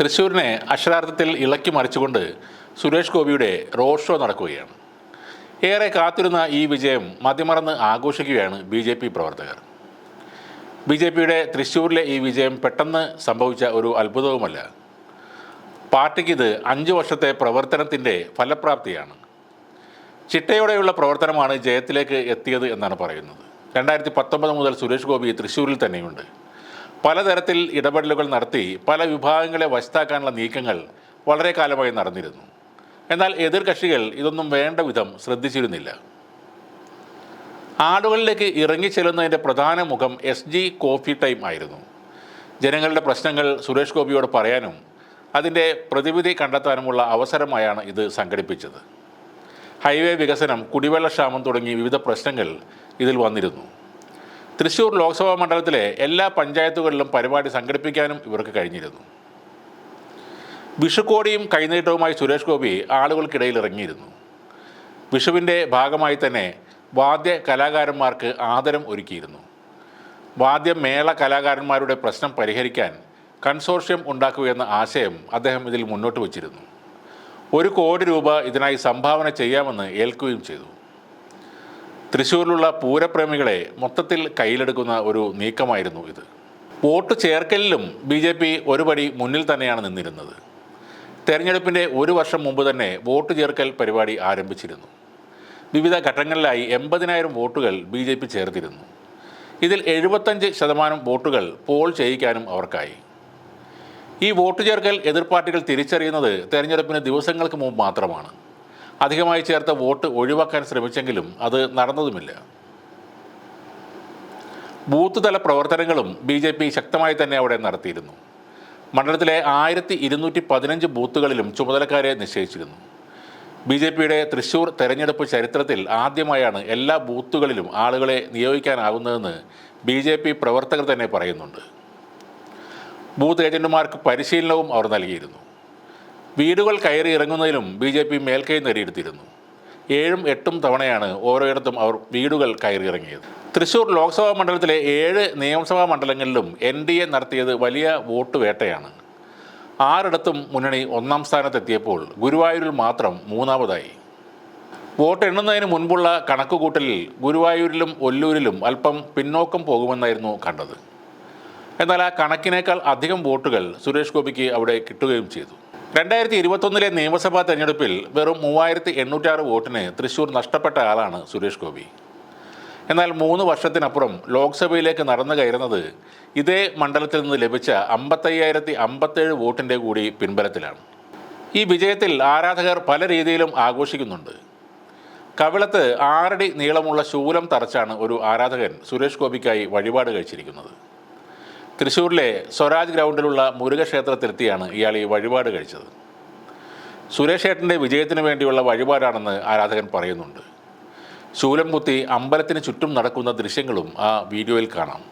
തൃശ്ശൂരിനെ അക്ഷരാർത്ഥത്തിൽ ഇളക്കി മറിച്ചുകൊണ്ട് സുരേഷ് ഗോപിയുടെ റോഡ് ഷോ നടക്കുകയാണ്. ഏറെ കാത്തിരുന്ന ഈ വിജയം മതിമറന്ന് ആഘോഷിക്കുകയാണ് ബി ജെ പി പ്രവർത്തകർ. ബി ജെ പിയുടെ തൃശ്ശൂരിലെ ഈ വിജയം പെട്ടെന്ന് സംഭവിച്ച ഒരു അത്ഭുതവുമല്ല. പാർട്ടിക്കിത് അഞ്ച് വർഷത്തെ പ്രവർത്തനത്തിന്റെ ഫലപ്രാപ്തിയാണ്. ചിട്ടയോടെയുള്ള പ്രവർത്തനമാണ് ജയത്തിലേക്ക് എത്തിയത് എന്നാണ് പറയുന്നത്. രണ്ടായിരത്തി പത്തൊമ്പത് മുതൽ സുരേഷ് ഗോപി തൃശ്ശൂരിൽ തന്നെയുണ്ട്. പലതരത്തിൽ ഇടപെടലുകൾ നടത്തി പല വിഭാഗങ്ങളെ വശത്താക്കാനുള്ള നീക്കങ്ങൾ വളരെ കാലമായി നടന്നിരുന്നു. എന്നാൽ എതിർ കക്ഷികൾ ഇതൊന്നും വേണ്ട വിധം ശ്രദ്ധിച്ചിരുന്നില്ല. ആടുകളിലേക്ക് ഇറങ്ങിച്ചെല്ലുന്നതിന്റെ പ്രധാന മുഖം എസ് ജി കോഫി ടൈം ആയിരുന്നു. ജനങ്ങളുടെ പ്രശ്നങ്ങൾ സുരേഷ് ഗോപിയോട് പറയാനും അതിന്റെ പ്രതിവിധി കണ്ടെത്താനുമുള്ള അവസരമായാണ് ഇത് സംഘടിപ്പിച്ചത്. ഹൈവേ വികസനം കുടിവെള്ളക്ഷാമം തുടങ്ങി വിവിധ പ്രശ്നങ്ങൾ ഇതിൽ വന്നിരുന്നു. തൃശ്ശൂർ ലോക്സഭാ മണ്ഡലത്തിലെ എല്ലാ പഞ്ചായത്തുകളിലും പരിപാടി സംഘടിപ്പിക്കാനും ഇവർക്ക് കഴിഞ്ഞിരുന്നു. വിഷുക്കോടിയും കൈനീട്ടവുമായി സുരേഷ് ഗോപി ആളുകൾക്കിടയിൽ ഇറങ്ങിയിരുന്നു. വിഷുവിന്റെ ഭാഗമായി തന്നെ വാദ്യ കലാകാരന്മാർക്ക് ആദരം ഒരുക്കിയിരുന്നു. വാദ്യമേള കലാകാരന്മാരുടെ പ്രശ്നം പരിഹരിക്കാൻ കൺസോർഷ്യം ഉണ്ടാക്കുകയെന്ന ആശയം അദ്ദേഹം ഇതിൽ മുന്നോട്ട് വച്ചിരുന്നു. ഒരു കോടി രൂപ ഇതിനായി സംഭാവന ചെയ്യാമെന്ന് ഏൽക്കുകയും ചെയ്തു. തൃശ്ശൂരിലുള്ള പൂരപ്രേമികളെ മൊത്തത്തിൽ കയ്യിലെടുക്കുന്ന ഒരു നീക്കമായിരുന്നു ഇത്. വോട്ട് ചേർക്കലിലും ബി ജെ പി ഒരുപടി മുന്നിൽ തന്നെയാണ് നിന്നിരുന്നത്. തെരഞ്ഞെടുപ്പിന്റെ ഒരു വർഷം മുമ്പ് തന്നെ വോട്ട് ചേർക്കൽ പരിപാടി ആരംഭിച്ചിരുന്നു. വിവിധ ഘട്ടങ്ങളിലായി എൺപതിനായിരം വോട്ടുകൾ ബി ജെ പി ചേർത്തിരുന്നു. ഇതിൽ എഴുപത്തഞ്ച് ശതമാനം വോട്ടുകൾ പോൾ ചെയ്യിക്കാനും അവർക്കായി. ഈ വോട്ട് ചേർക്കൽ എതിർ പാർട്ടികൾ തിരിച്ചറിയുന്നത് തെരഞ്ഞെടുപ്പിന് ദിവസങ്ങൾക്ക് മുമ്പ് മാത്രമാണ്. അധികമായി ചേർത്ത വോട്ട് ഒഴിവാക്കാൻ ശ്രമിച്ചെങ്കിലും അത് നടന്നതുമില്ല. ബൂത്ത് തല പ്രവർത്തനങ്ങളും ബി ജെ പി ശക്തമായി തന്നെ അവിടെ നടത്തിയിരുന്നു. മണ്ഡലത്തിലെ ആയിരത്തി ഇരുന്നൂറ്റി പതിനഞ്ച് ബൂത്തുകളിലും ചുമതലക്കാരെ നിശ്ചയിച്ചിരുന്നു. ബി ജെ പിയുടെ തൃശൂർ തെരഞ്ഞെടുപ്പ് ചരിത്രത്തിൽ ആദ്യമായാണ് എല്ലാ ബൂത്തുകളിലും ആളുകളെ നിയോഗിക്കാനാകുന്നതെന്ന് ബി ജെ പി പ്രവർത്തകർ തന്നെ പറയുന്നുണ്ട്. ബൂത്ത് ഏജന്റുമാർക്ക് പരിശീലനവും അവർ നൽകിയിരുന്നു. വീടുകൾ കയറി ഇറങ്ങുന്നതിലും ബി ജെ പി മേൽക്കൈ നേടിയെടുത്തിരുന്നു. ഏഴും എട്ടും തവണയാണ് ഓരോയിടത്തും അവർ വീടുകൾ കയറിയിറങ്ങിയത് തൃശൂർ ലോക്സഭാ മണ്ഡലത്തിലെ ഏഴ് നിയമസഭാ മണ്ഡലങ്ങളിലും എൻ ഡി എ നടത്തിയത് വലിയ വോട്ട് വേട്ടയാണ്. ആറിടത്തും മുന്നണി ഒന്നാം സ്ഥാനത്തെത്തിയപ്പോൾ ഗുരുവായൂരിൽ മാത്രം മൂന്നാമതായി. വോട്ട് എണ്ണുന്നതിന് മുൻപുള്ള കണക്കുകൂട്ടലിൽ ഗുരുവായൂരിലും ഒല്ലൂരിലും അല്പം പിന്നോക്കം പോകുമെന്നായിരുന്നു കണ്ടത്. എന്നാൽ ആ കണക്കിനേക്കാൾ അധികം വോട്ടുകൾ സുരേഷ് ഗോപിക്ക് അവിടെ കിട്ടുകയും ചെയ്തു. രണ്ടായിരത്തി ഇരുപത്തൊന്നിലെ നിയമസഭാ തെരഞ്ഞെടുപ്പിൽ വെറും മൂവായിരത്തി എണ്ണൂറ്റാറ് വോട്ടിന് തൃശൂർ നഷ്ടപ്പെട്ട ആളാണ് സുരേഷ് ഗോപി. എന്നാൽ മൂന്ന് വർഷത്തിനപ്പുറം ലോക്സഭയിലേക്ക് നടന്നു കയറുന്നത് ഇതേ മണ്ഡലത്തിൽ നിന്ന് ലഭിച്ച അമ്പത്തയ്യായിരത്തി അമ്പത്തേഴ് വോട്ടിന്റെ കൂടി പിൻബലത്തിലാണ്. ഈ വിജയത്തിൽ ആരാധകർ പല രീതിയിലും ആഘോഷിക്കുന്നുണ്ട്. കവിളത്ത് ആറടി നീളമുള്ള ശൂലം തറച്ചാണ് ഒരു ആരാധകൻ സുരേഷ് ഗോപിക്കായി വഴിപാട് കഴിച്ചിരിക്കുന്നത്. തൃശ്ശൂരിലെ സ്വരാജ് ഗ്രൗണ്ടിലുള്ള മുരുകക്ഷേത്രത്തിലെത്തിയാണ് ഇയാൾ ഈ വഴിപാട് കഴിച്ചത്. സുരേഷ് ഏട്ടന്റെ വിജയത്തിന് വേണ്ടിയുള്ള വഴിപാടാണെന്ന് ആരാധകൻ പറയുന്നുണ്ട്. ശൂലം കുത്തി അമ്പലത്തിന് ചുറ്റും നടക്കുന്ന ദൃശ്യങ്ങളും ആ വീഡിയോയിൽ കാണാം.